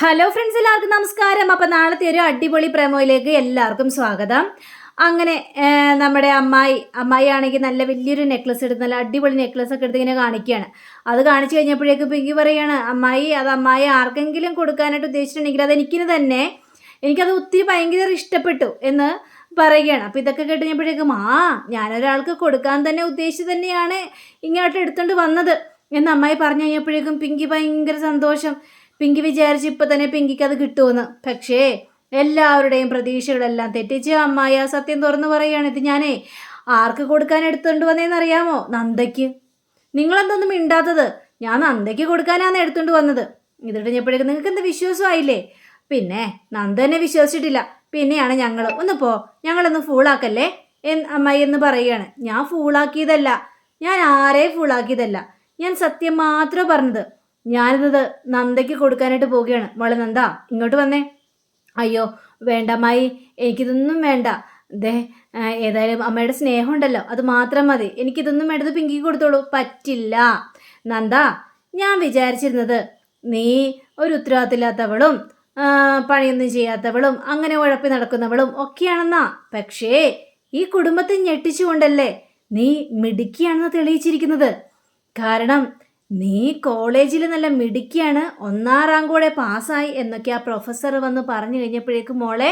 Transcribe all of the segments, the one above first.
Hello friends എല്ലാവർക്കും നമസ്കാരം. അപ്പം നാളത്തെ ഒരു അടിപൊളി പ്രമോയിലേക്ക് എല്ലാവർക്കും സ്വാഗതം. അങ്ങനെ നമ്മുടെ അമ്മായി അമ്മായി ആണെങ്കിൽ നല്ല വലിയൊരു നെക്ലസ് എടുത്ത് നല്ല അടിപൊളി നെക്ലസ് ഒക്കെ എടുത്ത് ഇങ്ങനെ കാണിക്കുകയാണ്. അത് കാണിച്ചു കഴിഞ്ഞപ്പോഴേക്ക് പിങ്കി പറയാണ് അമ്മായി അത് അമ്മായി ആർക്കെങ്കിലും കൊടുക്കാനായിട്ട് ഉദ്ദേശിച്ചിട്ടുണ്ടെങ്കിൽ അത് എനിക്കിന് തന്നെ എനിക്കത് ഒത്തിരി ഭയങ്കര ഇഷ്ടപ്പെട്ടു എന്ന് പറയുകയാണ്. അപ്പോൾ ഇതൊക്കെ കേട്ട് കഴിഞ്ഞപ്പോഴേക്കും ആ ഞാനൊരാൾക്ക് കൊടുക്കാൻ തന്നെ ഉദ്ദേശിച്ച് തന്നെയാണ് ഇങ്ങോട്ട് എടുത്തുകൊണ്ട് വന്നത് എന്ന് അമ്മായി പറഞ്ഞു കഴിഞ്ഞപ്പോഴേക്കും പിങ്കി ഭയങ്കര സന്തോഷം. പിങ്കി വിചാരിച്ച് ഇപ്പം തന്നെ പിങ്കിക്ക് അത് കിട്ടുമെന്ന് പക്ഷേ എല്ലാവരുടെയും പ്രതീക്ഷകളെല്ലാം തെറ്റിച്ച് അമ്മായി സത്യം തുറന്നു പറയുകയാണ്. ഇത് ഞാനേ ആർക്ക് കൊടുക്കാൻ എടുത്തുകൊണ്ട് വന്നേന്നറിയാമോ? നന്ദയ്ക്ക്. നിങ്ങളെന്തൊന്നും മിണ്ടാത്തത്? ഞാൻ നന്ദയ്ക്ക് കൊടുക്കാനാണ് എടുത്തുകൊണ്ട് വന്നത്. ഇതിട്ട് ഞാൻ നിങ്ങൾക്ക് എന്താ വിശ്വാസമായില്ലേ? പിന്നെ നന്ദ എന്നെ വിശ്വസിച്ചിട്ടില്ല. പിന്നെയാണ് ഞങ്ങൾ ഒന്ന് പോ. ഞങ്ങളൊന്ന് ഫൂളാക്കല്ലേ എന്ന് അമ്മായി എന്ന് പറയുകയാണ്. ഞാൻ ഫൂളാക്കിയതല്ല ഞാൻ ആരെയും ഫൂളാക്കിയതല്ല ഞാൻ സത്യം മാത്രമേ പറഞ്ഞത്. ഞാനിത് നന്ദയ്ക്ക് കൊടുക്കാനായിട്ട് പോവുകയാണ്. മോളെ നന്ദ ഇങ്ങോട്ട് വന്നേ. അയ്യോ വേണ്ടമായി എനിക്കിതൊന്നും വേണ്ട. ദേ ഏതായാലും അമ്മയുടെ സ്നേഹം ഉണ്ടല്ലോ അത് മാത്രം മതി. എനിക്കിതൊന്നും വേണ്ടത് പിങ്കിക്ക് കൊടുത്തോളൂ. പറ്റില്ല. നന്ദ ഞാൻ വിചാരിച്ചിരുന്നത് നീ ഒരു ഉത്തരവാദിത്തമില്ലാത്തവളും പണിയൊന്നും ചെയ്യാത്തവളും അങ്ങനെ ഉഴപ്പി നടക്കുന്നവളും ഒക്കെയാണെന്നാ. പക്ഷേ ഈ കുടുംബത്തെ ഞെട്ടിച്ചുകൊണ്ടല്ലേ നീ മിടുക്കിയാണെന്ന് തെളിയിച്ചിരിക്കുന്നത്. കാരണം നീ കോളേജിൽ നല്ല മിടുക്കിയാണ് ഒന്നാം റാങ്കോടെ പാസ്സായി എന്നൊക്കെ ആ പ്രൊഫസർ വന്ന് പറഞ്ഞു കഴിഞ്ഞപ്പോഴേക്കും മോളെ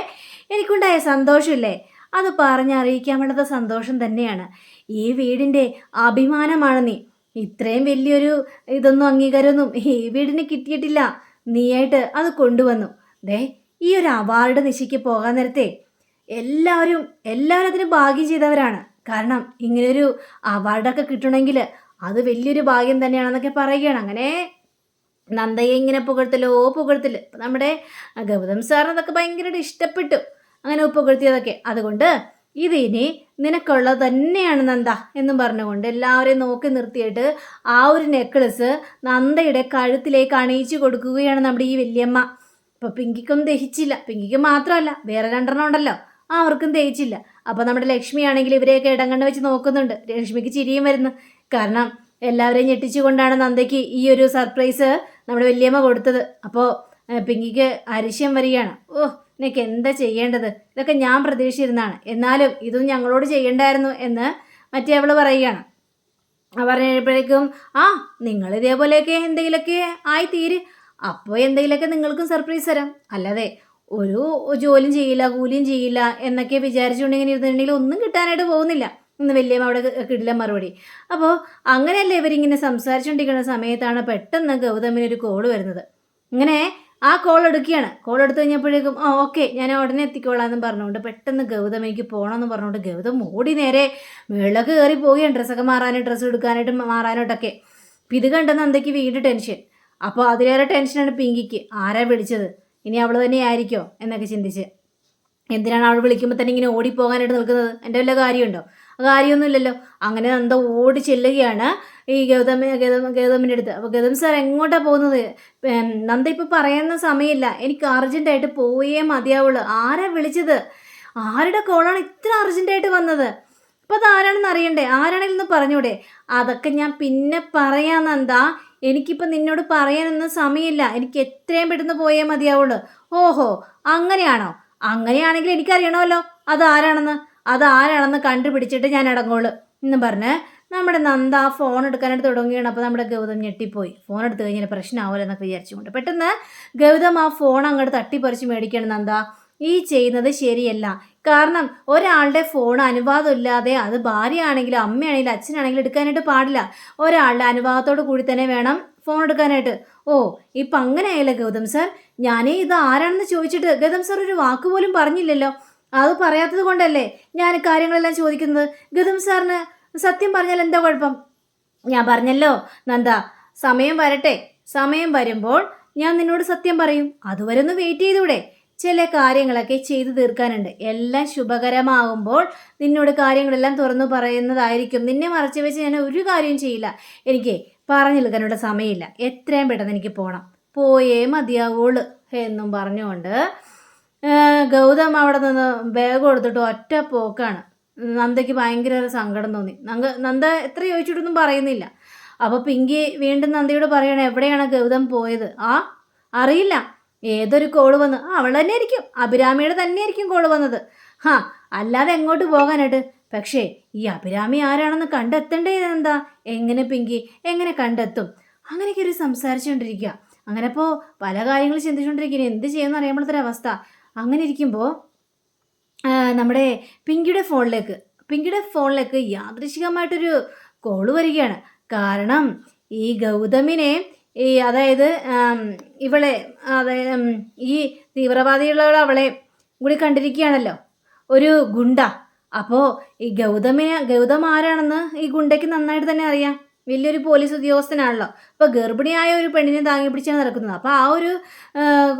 എനിക്കുണ്ടായ സന്തോഷമില്ലേ? അത് പറഞ്ഞറിയിക്കാൻ വേണ്ടത് സന്തോഷം തന്നെയാണ്. ഈ വീടിന്റെ അഭിമാനമാണ് നീ. ഇത്രയും വലിയൊരു ഇതൊന്നും അംഗീകാരമൊന്നും ഈ വീടിന് കിട്ടിയിട്ടില്ല. നീയായിട്ട് അത് കൊണ്ടുവന്നു. ദേ ഈ ഒരു അവാർഡ് നിശയ്ക്ക് പോകാൻ നേരത്തെ എല്ലാവരും എല്ലാവരും അതിന് ഭാഗ്യം ചെയ്തവരാണ്. കാരണം ഇങ്ങനൊരു അവാർഡൊക്കെ കിട്ടണമെങ്കിൽ അത് വലിയൊരു ഭാഗ്യം തന്നെയാണെന്നൊക്കെ പറയുകയാണ്. അങ്ങനെ നന്ദയെ ഇങ്ങനെ പുകഴ്ത്തലോ ഇപ്പം നമ്മുടെ ഗൗതം സാറിന് അതൊക്കെ ഭയങ്കരമായിട്ട് ഇഷ്ടപ്പെട്ടു അങ്ങനെ പുകഴ്ത്തിയതൊക്കെ. അതുകൊണ്ട് ഇതിനി നിനക്കുള്ളത് തന്നെയാണ് നന്ദ എന്നും പറഞ്ഞുകൊണ്ട് എല്ലാവരെയും നോക്കി നിർത്തിയിട്ട് ആ ഒരു നെക്ലസ് നന്ദയുടെ കഴുത്തിലേക്ക് അണിയിച്ചു കൊടുക്കുകയാണ് നമ്മുടെ ഈ വല്യമ്മ. അപ്പോൾ പിങ്കിക്കും ദഹിച്ചില്ല. പിങ്കിക്ക് മാത്രമല്ല വേറെ രണ്ടെണ്ണം ഉണ്ടല്ലോ. അവർക്കും ദഹിച്ചില്ല. അപ്പോൾ നമ്മുടെ ലക്ഷ്മി ആണെങ്കിൽ ഇവരെയൊക്കെ ഇടം കണ്ട് വെച്ച് നോക്കുന്നുണ്ട്. ലക്ഷ്മിക്ക് ചിരിയും വരുന്നു. കാരണം എല്ലാവരെയും ഞെട്ടിച്ചുകൊണ്ടാണ് നന്ദയ്ക്ക് ഈ ഒരു സർപ്രൈസ് നമ്മുടെ വല്യമ്മ കൊടുത്തത്. അപ്പോൾ പിങ്കിക്ക് അരിശ്യം വരികയാണ്. ഓ നിനക്ക് എന്താ ചെയ്യേണ്ടത്? ഇതൊക്കെ ഞാൻ പ്രതീക്ഷിച്ചിരുന്നതാണ്. എന്നാലും ഇതൊന്നും ഞങ്ങളോട് ചെയ്യണ്ടായിരുന്നു എന്ന് മറ്റേ അവൾ പറയുകയാണ്. പറഞ്ഞപ്പോഴേക്കും ആ നിങ്ങൾ ഇതേപോലെയൊക്കെ എന്തെങ്കിലുമൊക്കെ ആയി അപ്പോൾ എന്തെങ്കിലുമൊക്കെ നിങ്ങൾക്കും സർപ്രൈസ് തരാം. അല്ലാതെ ഒരു ജോലിയും ചെയ്യില്ല കൂലിയും ചെയ്യില്ല എന്നൊക്കെ വിചാരിച്ചുകൊണ്ട് ഇങ്ങനെ ഇരുന്നിട്ടുണ്ടെങ്കിൽ ഒന്നും കിട്ടാനായിട്ട് പോകുന്നില്ല. ഇന്ന് വലിയ അവിടെ കിടില്ല മറുപടി. അപ്പോൾ അങ്ങനെയല്ല ഇവരിങ്ങനെ സംസാരിച്ചുകൊണ്ടിരിക്കുന്ന സമയത്താണ് പെട്ടെന്ന് ഗൗതമിന് ഒരു കോൾ വരുന്നത്. ഇങ്ങനെ ആ കോൾ എടുക്കുകയാണ്. കോൾ എടുത്തു കഴിഞ്ഞപ്പോഴേക്കും ആ ഓക്കെ ഞാൻ ഉടനെ എത്തിക്കോളാം എന്ന് പറഞ്ഞുകൊണ്ട് പെട്ടെന്ന് ഗൗതം എനിക്ക് പോകണമെന്ന് പറഞ്ഞുകൊണ്ട് ഗൗതം ഓടി നേരെ വെള്ളക്ക് കയറി പോവുകയാണ്. ഡ്രസ്സൊക്കെ മാറാനും ഡ്രസ്സ് എടുക്കാനായിട്ട് മാറാനായിട്ടൊക്കെ. അപ്പം ഇത് കണ്ടെന്ന് എന്തൊക്കെ വീണ്ടും ടെൻഷൻ അപ്പോൾ അതിലേറെ ടെൻഷനാണ് പിങ്കിക്ക്. ആരാ വിളിച്ചത്? ഇനി അവൾ തന്നെ ആയിരിക്കോ? എന്നൊക്കെ ചിന്തിച്ച്. എന്തിനാണ് അവൾ വിളിക്കുമ്പോൾ തന്നെ ഇങ്ങനെ ഓടിപ്പോകാനായിട്ട് നിൽക്കുന്നത്? എന്റെ വല്ല കാര്യമുണ്ടോ? കാര്യമൊന്നുമില്ലല്ലോ. അങ്ങനെ നന്ദ ഓടി ചെല്ലുകയാണ് ഈ ഗൗതമ ഗൗതമ ഗൗതമിന്റെ അടുത്ത്. അപ്പോൾ ഗൗതം സാർ എങ്ങോട്ടാണ് പോകുന്നത്? നന്ദ ഇപ്പോൾ പറയുന്ന സമയമില്ല. എനിക്ക് അർജന്റായിട്ട് പോയേ മതിയാവുള്ളൂ. ആരാ വിളിച്ചത്? ആരുടെ കോളാണ് ഇത്ര അർജന്റായിട്ട് വന്നത്? അപ്പോൾ അത് ആരാണെന്ന് അറിയണ്ടേ ആരാണെങ്കിലും പറഞ്ഞൂടെ? അതൊക്കെ ഞാൻ പിന്നെ പറയാം നന്ദാ. എനിക്കിപ്പോൾ നിന്നോട് പറയാനൊന്നും സമയമില്ല. എനിക്ക് എത്രയും പെട്ടെന്ന് പോയേ മതിയാവുള്ളൂ. ഓഹോ അങ്ങനെയാണോ? അങ്ങനെയാണെങ്കിൽ എനിക്കറിയണമല്ലോ. അത് ആരാണെന്ന് അത് ആരാണെന്ന് കണ്ടുപിടിച്ചിട്ട് ഞാൻ അടങ്ങുള്ളൂ. എന്ന് പറഞ്ഞ് നമ്മുടെ നന്ദ ആ ഫോൺ എടുക്കാനായിട്ട് തുടങ്ങുകയാണ്. അപ്പോൾ നമ്മുടെ ഗൗതം ഞെട്ടിപ്പോയി. ഫോൺ എടുത്തു കഴിഞ്ഞാൽ പ്രശ്നമാവില്ല എന്നൊക്കെ വിചാരിച്ചുകൊണ്ട്. പെട്ടെന്ന് ഗൗതം ആ ഫോൺ അങ്ങോട്ട് തട്ടിപ്പറിച്ച് മേടിക്കണം നന്ദ. ഈ ചെയ്യുന്നത് ശരിയല്ല. കാരണം ഒരാളുടെ ഫോൺ അനുവാദമില്ലാതെ അത് ഭാര്യയാണെങ്കിലും അമ്മയാണെങ്കിലും അച്ഛനാണെങ്കിലും എടുക്കാനായിട്ട് പാടില്ല. ഒരാളുടെ അനുവാദത്തോട് കൂടി തന്നെ വേണം ഫോൺ എടുക്കാനായിട്ട്. ഓ ഇപ്പം അങ്ങനെയായല്ലോ ഗൗതം സാർ ഞാനേ ഇത് ആരാണെന്ന് ചോദിച്ചിട്ട് ഗൗതം സാർ ഒരു വാക്ക് പോലും പറഞ്ഞില്ലല്ലോ. അത് പറയാത്തത് കൊണ്ടല്ലേ ഞാൻ കാര്യങ്ങളെല്ലാം ചോദിക്കുന്നത്? ഗതം സാറിന് സത്യം പറഞ്ഞാൽ എന്താ കുഴപ്പം? ഞാൻ പറഞ്ഞല്ലോ നന്ദ സമയം വരട്ടെ. സമയം വരുമ്പോൾ ഞാൻ നിന്നോട് സത്യം പറയും. അതുവരെ ഒന്ന് വെയിറ്റ് ചെയ്തൂടെ. ചില കാര്യങ്ങളൊക്കെ ചെയ്തു തീർക്കാനുണ്ട്. എല്ലാം ശുഭകരമാകുമ്പോൾ നിന്നോട് കാര്യങ്ങളെല്ലാം തുറന്നു പറയുന്നതായിരിക്കും. നിന്നെ മറച്ചു വെച്ച് ഞാൻ ഒരു കാര്യവും ചെയ്യില്ല. എനിക്ക് പറഞ്ഞു നിൽക്കാനുള്ള സമയമില്ല. എത്രയും പെട്ടെന്ന് എനിക്ക് പോകണം പോയേ മതിയാവുള്ളൂ എന്നും പറഞ്ഞുകൊണ്ട് ഗൗതം അവിടെ നിന്ന് ബാഗ് കൊടുത്തിട്ട് ഒറ്റ പോക്കാണ്. നന്ദയ്ക്ക് ഭയങ്കര സങ്കടം തോന്നി. നങ്ക നന്ദ എത്ര ചോദിച്ചിട്ടൊന്നും പറയുന്നില്ല. അപ്പോൾ പിങ്കി വീണ്ടും നന്ദിയോട് പറയണം എവിടെയാണ് ഗൗതം പോയത്? ആ അറിയില്ല. ഏതൊരു കോൾ വന്ന് ആ, അവൾ തന്നെ ആയിരിക്കും അഭിരാമിയുടെ തന്നെ ആയിരിക്കും കോൾ വന്നത്. ഹാ അല്ലാതെ എങ്ങോട്ട് പോകാനായിട്ട്? പക്ഷേ ഈ അഭിരാമി ആരാണെന്ന് കണ്ടെത്തേണ്ടേ എന്താ? എങ്ങനെ പിങ്കി? എങ്ങനെ കണ്ടെത്തും? അങ്ങനെയൊക്കെ ഒരു സംസാരിച്ചുകൊണ്ടിരിക്കുക. അങ്ങനെ ഇപ്പോൾ പല കാര്യങ്ങളും ചിന്തിച്ചുകൊണ്ടിരിക്കുന്നത് എന്ത് ചെയ്യുമെന്ന് അറിയാൻ അവസ്ഥ അങ്ങനെ ഇരിക്കുമ്പോൾ നമ്മുടെ പിങ്കിയുടെ ഫോണിലേക്ക് പിങ്കിയുടെ ഫോണിലേക്ക് യാദൃശികമായിട്ടൊരു കോൾ വരികയാണ്. കാരണം ഈ ഗൗതമിനെ ഈ അതായത് ഇവളെ അതായത് ഈ തീവ്രവാദികളോട് അവളെ കൂടി കണ്ടിരിക്കുകയാണല്ലോ. ഒരു ഗുണ്ട. അപ്പോൾ ഈ ഗൗതമിനെ ഗൗതം ആരാണെന്ന് ഈ ഗുണ്ടയ്ക്ക് നന്നായിട്ട് തന്നെ അറിയാം. വലിയൊരു പോലീസ് ഉദ്യോഗസ്ഥനാണല്ലോ. അപ്പോൾ ഗർഭിണിയായ ഒരു പെണ്ണിനെ താങ്ങി പിടിച്ചാണ് നടക്കുന്നത്. അപ്പോൾ ആ ഒരു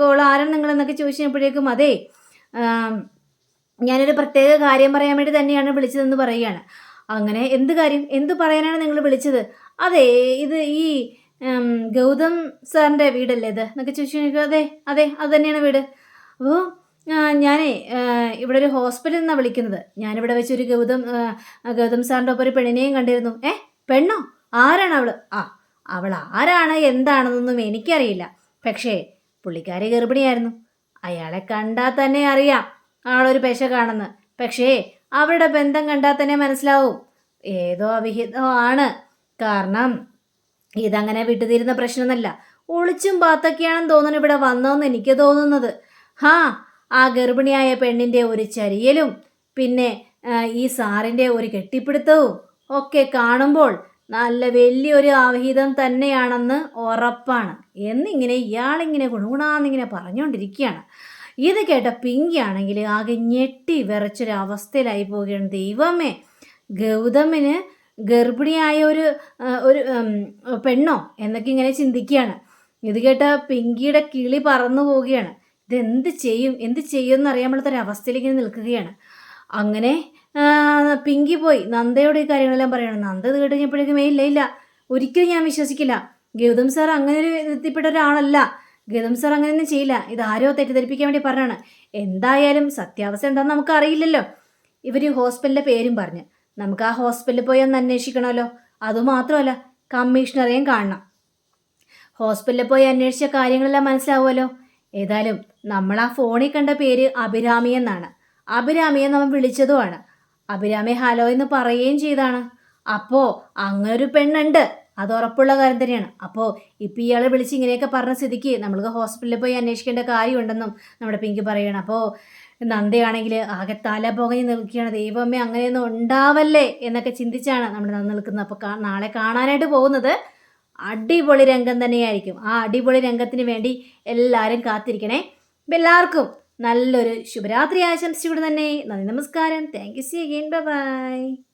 കോൾ ആരാണ് നിങ്ങളെന്നൊക്കെ ചോദിച്ചപ്പോഴേക്കും അതേ ഞാനൊരു പ്രത്യേക കാര്യം പറയാൻ വേണ്ടി തന്നെയാണ് വിളിച്ചതെന്ന് പറയുകയാണ്. അങ്ങനെ എന്ത് കാര്യം? എന്ത് പറയാനാണ് നിങ്ങൾ വിളിച്ചത്? അതെ ഇത് ഈ ഗൗതം സാറിന്റെ വീടല്ലേ ഇത്? എന്നൊക്കെ ചോദിച്ചു അതെ അതെ അത് തന്നെയാണ് വീട്. അപ്പോൾ ഞാനേ ഇവിടെ ഒരു ഹോസ്പിറ്റലിൽ നിന്നാണ് വിളിക്കുന്നത്. ഞാനിവിടെ വെച്ചൊരു ഗൗതം ഗൗതം സാറിന്റെ ഒപ്പം ഒരു പെണ്ണിനെയും കണ്ടിരുന്നു. ഏ പെണ്ണോ? ആരാണ് അവൾ ആ അവൾ ആരാണ്? എന്താണെന്നൊന്നും എനിക്കറിയില്ല. പക്ഷേ പുള്ളിക്കാരി ഗർഭിണിയായിരുന്നു. അയാളെ കണ്ടാൽ തന്നെ അറിയാം ആളൊരു പെശകാണെന്ന് പക്ഷേ അവരുടെ ബന്ധം കണ്ടാൽ തന്നെ മനസ്സിലാവും. ഏതോ അവിഹിതോ ആണ് കാരണം ഇതങ്ങനെ വിട്ടുതീരുന്ന പ്രശ്നമൊന്നല്ല ഒളിച്ചും പാത്തൊക്കെയാണെന്ന് തോന്നുന്നു ഇവിടെ വന്നതെന്ന് എനിക്ക് തോന്നുന്നത്. ഹാ ആ ഗർഭിണിയായ പെണ്ണിന്റെ ഒരു ചരിയലും പിന്നെ ഈ സാറിന്റെ ഒരു കെട്ടിപ്പിടുത്തവും ഒക്കെ കാണുമ്പോൾ നല്ല വലിയൊരു ആഹിതം തന്നെയാണെന്ന് ഉറപ്പാണ്. എന്നിങ്ങനെ ഇയാളിങ്ങനെ ഗുണഗുണാന്നിങ്ങനെ പറഞ്ഞുകൊണ്ടിരിക്കുകയാണ് ഇത് കേട്ട പിങ്കി ആണെങ്കിൽ ആകെ ഞെട്ടി വിറച്ചൊരവസ്ഥയിലായി പോവുകയാണ്. ദൈവമേ ഗൗതമിന് ഗർഭിണിയായ ഒരു ഒരു പെണ്ണോ എന്നൊക്കെ ഇങ്ങനെ ചിന്തിക്കുകയാണ്. ഇത് കേട്ട പിങ്കിയുടെ കിളി പറന്നു പോവുകയാണ്. ഇതെന്ത് ചെയ്യും? എന്ത് ചെയ്യും എന്ന് അറിയാൻ പാടാത്തൊരു അവസ്ഥയിലേക്ക് ഇങ്ങനെ നിൽക്കുകയാണ്. അങ്ങനെ പിങ്കി പോയി. നന്ദയോട് ഈ കാര്യങ്ങളെല്ലാം പറയണം. നന്ദ ഇത് കേട്ട് കഴിഞ്ഞപ്പോഴേക്കും "ഏയ് ഇല്ല ഇല്ല. ഒരിക്കലും ഞാൻ വിശ്വസിക്കില്ല. ഗൗതം സാർ അങ്ങനെ ഒരു എത്തിപ്പെട്ട ഒരാളല്ല. ഗൗതം സാർ അങ്ങനെയൊന്നും ചെയ്യില്ല. ഇത് ആരോ തെറ്റിദ്ധരിപ്പിക്കാൻ വേണ്ടി പറഞ്ഞാണ്. എന്തായാലും സത്യാവസ്ഥ എന്താണെന്ന് നമുക്ക് അറിയില്ലല്ലോ. ഇവർ ഹോസ്പിറ്റലിന്റെ പേരും പറഞ്ഞ്. നമുക്ക് ആ ഹോസ്പിറ്റലിൽ പോയി ഒന്ന് അന്വേഷിക്കണമല്ലോ. അതുമാത്രമല്ല കമ്മീഷണറെയും കാണണം. ഹോസ്പിറ്റലിൽ പോയി അന്വേഷിച്ച കാര്യങ്ങളെല്ലാം മനസ്സിലാവുമല്ലോ. ഏതായാലും നമ്മൾ ആ ഫോണിൽ കണ്ട പേര് അഭിരാമി എന്നാണ്. അഭിരാമിയെ നമ്മൾ വിളിച്ചതുമാണ്. അഭിരാമി ഹലോ എന്ന് പറയുകയും ചെയ്താണ്. അപ്പോൾ അങ്ങനൊരു പെണ്ണുണ്ട്. അത് ഉറപ്പുള്ള കാര്യം തന്നെയാണ്. അപ്പോൾ ഇപ്പം ഇയാളെ വിളിച്ച് ഇങ്ങനെയൊക്കെ പറഞ്ഞ സ്ഥിതിക്ക് നമ്മൾക്ക് ഹോസ്പിറ്റലിൽ പോയി അന്വേഷിക്കേണ്ട കാര്യമുണ്ടെന്നും നമ്മുടെ പിങ്കി പറയണം അപ്പോൾ നന്ദയാണെങ്കിൽ ആകെ തല പുകഞ്ഞ് നിൽക്കുകയാണ്. ദൈവമേ അങ്ങനെയൊന്നും ഉണ്ടാവല്ലേ എന്നൊക്കെ ചിന്തിച്ചാണ് നമ്മൾ നന്ദി നിൽക്കുന്നത്. അപ്പോൾ നാളെ കാണാനായിട്ട് പോകുന്നത് അടിപൊളി രംഗം തന്നെയായിരിക്കും. ആ അടിപൊളി രംഗത്തിന് വേണ്ടി എല്ലാവരും കാത്തിരിക്കണേ. എല്ലാവർക്കും നല്ലൊരു ശുഭരാത്രി ആശംസിച്ചുകൊണ്ട് തന്നെ നന്ദി നമസ്കാരം. Thank you see again bye